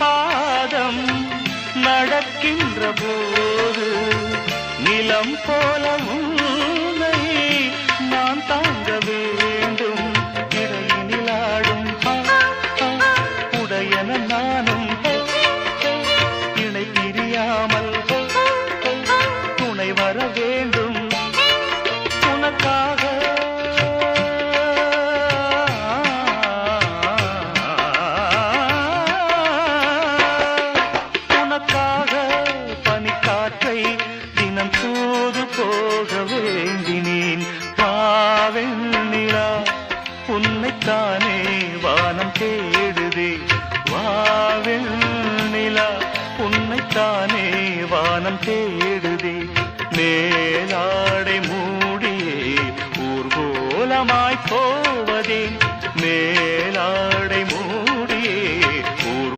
பாதம் நடக்கின்ற போது நிலம் போல உன்னை நான் தாங்க வேண்டும். இடையினில் உடையன நானும். இணை பிரியாமல் துணை வர வேண்டும். காற்றை தினம் தூது போக வேண்டினேன். பாவெண்ணிலா உன்னைத்தானே வானம் தேடுதே. வாவெண்ணிலா உன்னைத்தானே வானம் தேடுதே. மேலாடை மூடியே ஊர்கோலமாய் மே